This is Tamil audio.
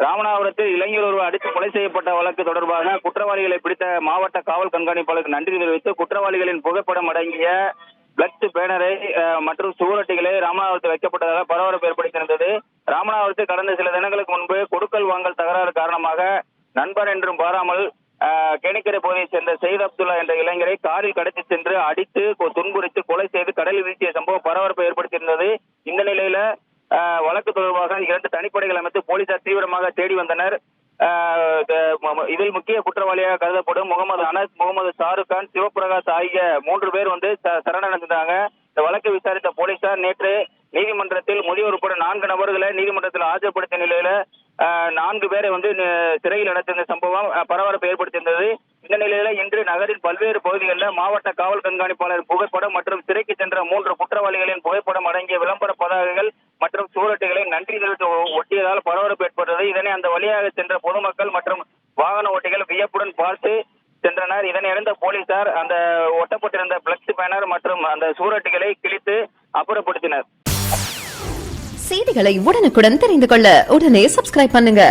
ராமநாதபுரத்தில் இளைஞர் ஒருவர் அடித்து கொலை செய்யப்பட்ட வழக்கு தொடர்பாக குற்றவாளிகளை பிடித்த மாவட்ட காவல் கண்காணிப்பாளருக்கு நன்றி தெரிவித்து குற்றவாளிகளின் புகைப்படம் அடங்கிய பிளட் பேனரை மற்றும் சுவரொட்டிகளை ராமநாதபுரத்தில் வைக்கப்பட்டதாக பரபரப்பு ஏற்படுத்தியிருந்தது. ராமநாதபுரத்தில் கடந்த சில தினங்களுக்கு முன்பு கொடுக்கல் வாங்கல் தகராறு காரணமாக நண்பர் என்றும் பாராமல் கேணிக்கரை பகுதியைச் சேர்ந்த சயித் அப்துல்லா என்ற இளைஞரை காரில் கடத்தி சென்று அடித்து கொ- கொலை செய்து கடலில் வீசிய சம்பவம் பரபரப்பை ஏற்படுத்தியிருந்தது. இந்த நிலையில வழக்கு தொடர்பாக இரண்டு தனிப்படைகள் அமைத்து போலீசார் தீவிரமாக தேடி வந்தனர். இதில் முக்கிய குற்றவாளியாக கருதப்படும் முகமது அனஸ் முகமது ஷாருக் கான் சிவபிரகாஷ் ஆகிய மூன்று பேர் வந்து ச- சரணடைந்தாங்க இந்த வழக்கு விசாரித்த போலீசார் நேற்று நீதிமன்றத்தில் முதியோர் உட்பட நான்கு நபர்களை நீதிமன்றத்தில் ஆஜர்படுத்திய நிலையில நான்கு பேரை வந்து சிறையில் அடைத்திருந்த சம்பவம் பரபரப்பை ஏற்படுத்தியிருந்தது. இந்த நிலையில இன்று நகரின் பல்வேறு பகுதிகளில் மாவட்ட காவல் கண்காணிப்பாளர் புகைப்படம் மற்றும் சிறைக்கு சென்ற மூன்று குற்றவாளிகளின் புகைப்படம் அடங்கிய விளம்பர பதாகைகள் மற்றும் சுவரொட்டிகளை நன்றி தெரிவித்து ஒட்டியதால் பரபரப்பு ஏற்பட்டது. இதனை அந்த வழியாக சென்ற பொதுமக்கள் மற்றும் வாகன ஓட்டிகள் வியப்புடன் பார்த்து சென்றனர். இதனை அறிந்த போலீசார் அந்த ஒட்டப்பட்டிருந்த பிளக்ஸ் பேனர் மற்றும் அந்த சூரட்டுகளை கிழித்து அப்புறப்படுத்தினர். செய்திகளை உடனுக்குடன் தெரிந்து கொள்ள உடனே சப்ஸ்கிரைப் பண்ணுங்க.